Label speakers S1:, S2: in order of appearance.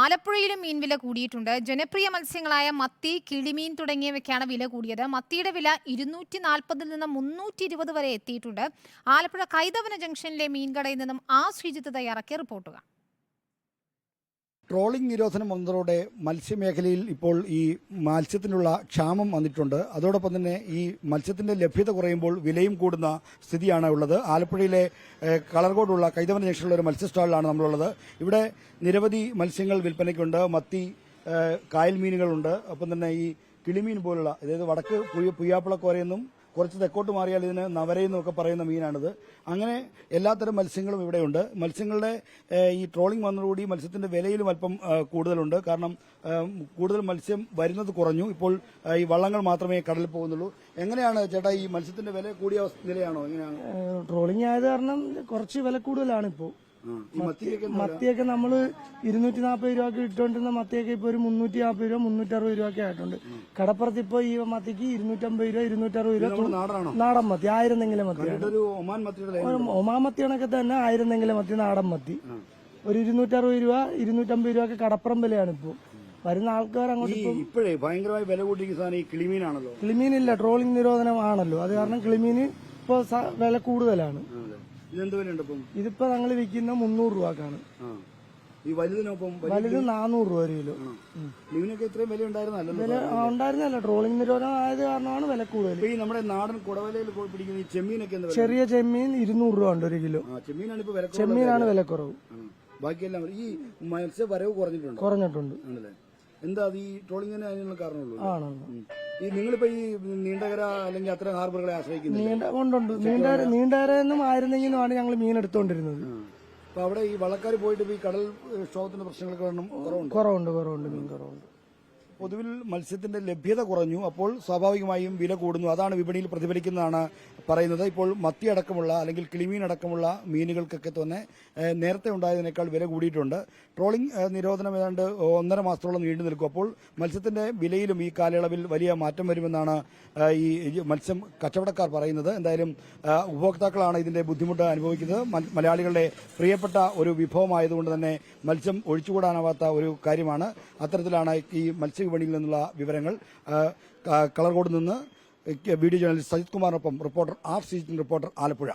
S1: ആലപ്പുഴയിലും മീൻ വില കൂടിയിട്ടുണ്ട്. ജനപ്രിയ മത്സ്യങ്ങളായ മത്തി കിളിമീൻ തുടങ്ങിയവയ്ക്കാണ് വില കൂടിയത്. മത്തിയുടെ വില ഇരുന്നൂറ്റി നാൽപ്പതിൽ നിന്ന് മുന്നൂറ്റി ഇരുപത് വരെ എത്തിയിട്ടുണ്ട്. ആലപ്പുഴ കൈതവന ജംഗ്ഷനിലെ മീൻകടയിൽ നിന്നും ആ ശ്രീജിത്ത് തയ്യാറാക്കിയ റിപ്പോർട്ടുകൾ.
S2: ട്രോളിംഗ് നിരോധനം വന്നതോടെ മത്സ്യമേഖലയിൽ ഇപ്പോൾ ഈ മത്സ്യത്തിനുള്ള ക്ഷാമം വന്നിട്ടുണ്ട്. അതോടൊപ്പം തന്നെ ഈ മത്സ്യത്തിന്റെ ലഭ്യത കുറയുമ്പോൾ വിലയും കൂടുന്ന സ്ഥിതിയാണ് ഉള്ളത്. ആലപ്പുഴയിലെ കളർകോടുള്ള കൈതവന ജംഗ്ഷനിലുള്ള ഒരു മത്സ്യ സ്റ്റാളിലാണ് നമ്മളുള്ളത്. ഇവിടെ നിരവധി മത്സ്യങ്ങൾ വിൽപ്പനയ്ക്കുണ്ട്. മത്തി കായൽ മീനുകളുണ്ട്. ഒപ്പം തന്നെ ഈ കിളിമീൻ പോലുള്ള അതായത് വടക്ക് പുയ- പുയ്യാപ്പിളക്കോരയെന്നും കുറച്ച് തെക്കോട്ട് മാറിയാൽ ഇതിന് നവരയെന്നൊക്കെ പറയുന്ന മീനാണിത്. അങ്ങനെ എല്ലാത്തരം മത്സ്യങ്ങളും ഇവിടെയുണ്ട്. മത്സ്യങ്ങളുടെ ഈ ട്രോളിംഗ് വന്നതോടുകൂടി മത്സ്യത്തിന്റെ വിലയിലും അല്പം കൂടുതലുണ്ട്. കാരണം കൂടുതൽ മത്സ്യം വരുന്നത് കുറഞ്ഞു. ഇപ്പോൾ ഈ വള്ളങ്ങൾ മാത്രമേ കടലിൽ പോകുന്നുള്ളൂ. എങ്ങനെയാണ് ചേട്ടാ ഈ മത്സ്യത്തിന്റെ വില കൂടിയ നിലയാണോ? എങ്ങനെയാണ്?
S3: ട്രോളിംഗ് ആയത് കാരണം കുറച്ച് വില കൂടുതലാണ് ഇപ്പോൾ.
S2: മത്തിയൊക്കെ
S3: നമ്മൾ നമ്മൾ ഇരുന്നൂറ്റി നാൽപ്പത് രൂപക്ക് ഇട്ടുകൊണ്ടിരുന്ന മത്തിയൊക്കെ ഇപ്പോൾ ഒരു മുന്നൂറ്റി നാൽപ്പത് രൂപ മുന്നൂറ്റി അറുപത് രൂപയൊക്കെ ആയിട്ടുണ്ട്. കടപ്പുറത്ത് ഇപ്പോൾ ഈ മത്തിക്ക് ഇരുന്നൂറ്റമ്പത് രൂപ ഇരുന്നൂറ്ററുപത് രൂപ
S2: നമ്മുടെ നാടാണോ
S3: നാടൻ മത്തി ആയിരുന്നെങ്കിലും മത്തിയാണ്
S2: ഇതൊരു ഒമാൻ
S3: കണക്കെ തന്നെ ആയിരുന്നെങ്കിലും മത്തി നാടൻ മത്തി. ഒരു ഇരുന്നൂറ്ററുപത് രൂപ ഇരുന്നൂറ്റമ്പത് രൂപ ഒക്കെ കടപ്പുറം വിലയാണ് ഇപ്പോൾ വരുന്ന ആൾക്കാർ അങ്ങോട്ട്
S2: ഇപ്പോഴേ ഭയങ്കരമായി വില കൂട്ടിയിരിക്കുന്ന സാധനം ഈ കിളിമീനാണല്ലോ.
S3: കിളിമീനില്ല ട്രോളിംഗ് നിരോധനം ആണല്ലോ. അത് കാരണം കിളിമീന് ഇപ്പോൾ വില കൂടുതലാണ്.
S2: ഇതെന്ത് വിലയുണ്ട് ഇപ്പം
S3: ഇതിപ്പോ ഞങ്ങൾ വിൽക്കുന്ന മുന്നൂറ് രൂപക്കാണ്.
S2: ഈ വലുതിനൊപ്പം
S3: വലുത് നാനൂറ് രൂപ ഒരു കിലോ.
S2: കിളിമീനൊക്കെ ഇത്രയും വില ഉണ്ടായിരുന്നല്ലോ
S3: ഉണ്ടായിരുന്നല്ല ട്രോളിംഗ് നിരോധനം ആയത് കാരണമാണ് വില കൂടുതൽ.
S2: ഈ നമ്മുടെ നാടൻ കുടവലയിൽ പിടിക്കുന്ന ഈ ചെമ്മീനൊക്കെ
S3: ചെറിയ ചെമ്മീൻ ഇരുന്നൂറ് രൂപ ഉണ്ട് ഒരു കിലോ.
S2: ചെമ്മീനാണ് ഇപ്പൊ വില കുറവ്.
S3: ചെമ്മീനാണ് വിലക്കുറവ്.
S2: ബാക്കിയെല്ലാം ഈ മത്സ്യ വരവ് കുറഞ്ഞിട്ടുണ്ട്.
S3: കുറഞ്ഞിട്ടുണ്ട്
S2: എന്താ ഈ ട്രോളിങ്ങിന് അതിനുള്ള കാരണമുള്ളൂ? ഉം. ഈ നിങ്ങളിപ്പോ ഈ നീണ്ടകര അല്ലെങ്കിൽ അത്തരം ഹാർബറുകളെ ആശ്രയിക്കുന്നില്ല?
S3: നീണ്ട കൊണ്ടുണ്ട്. നീണ്ടാര നീണ്ടരയൊന്നും ആയിരുന്നെങ്കിലും ആണ് ഞങ്ങൾ മീൻ എടുത്തുകൊണ്ടിരുന്നത്
S2: അപ്പൊ അവിടെ ഈ വള്ളക്കാർ പോയിട്ട് ഇപ്പൊ ഈ കടൽ ക്ഷോഭത്തിന്റെ പ്രശ്നങ്ങൾക്ക് വേണം കുറവുണ്ട്?
S3: കുറവുണ്ട് കുറവുണ്ട് മീൻ കുറവുണ്ട്.
S2: പൊതുവിൽ മത്സ്യത്തിന്റെ ലഭ്യത കുറഞ്ഞു അപ്പോൾ സ്വാഭാവികമായും വില കൂടുന്നു. അതാണ് വിപണിയിൽ പ്രതിഫലിക്കുന്നതാണ് പറയുന്നത് ഇപ്പോൾ മത്തി അടക്കമുള്ള അല്ലെങ്കിൽ കിളിമീൻ അടക്കമുള്ള മീനുകൾക്കൊക്കെ തന്നെ നേരത്തെ ഉണ്ടായതിനേക്കാൾ വില കൂടിയിട്ടുണ്ട്. ട്രോളിംഗ് നിരോധനം ഏതാണ്ട് ഒന്നര മാസത്തോളം നീണ്ടു നിൽക്കും. അപ്പോൾ മത്സ്യത്തിന്റെ വിലയിലും ഈ കാലയളവിൽ വലിയ മാറ്റം വരുമെന്നാണ് ഈ മത്സ്യം കച്ചവടക്കാർ പറയുന്നത്. എന്തായാലും ഉപഭോക്താക്കളാണ് ഇതിന്റെ ബുദ്ധിമുട്ട് അനുഭവിക്കുന്നത്. മലയാളികളുടെ പ്രിയപ്പെട്ട ഒരു വിഭവമായതുകൊണ്ട് തന്നെ മത്സ്യം ഒഴിച്ചുകൂടാനാവാത്ത ഒരു കാര്യമാണ്. അത്തരത്തിലാണ് ഈ മത്സ്യവിപണിയിൽ നിന്നുള്ള വിവരങ്ങൾ കളർകോട് നിന്ന് video journalist Sajith കുമാറിനൊപ്പം reporter R C reporter Alappuzha.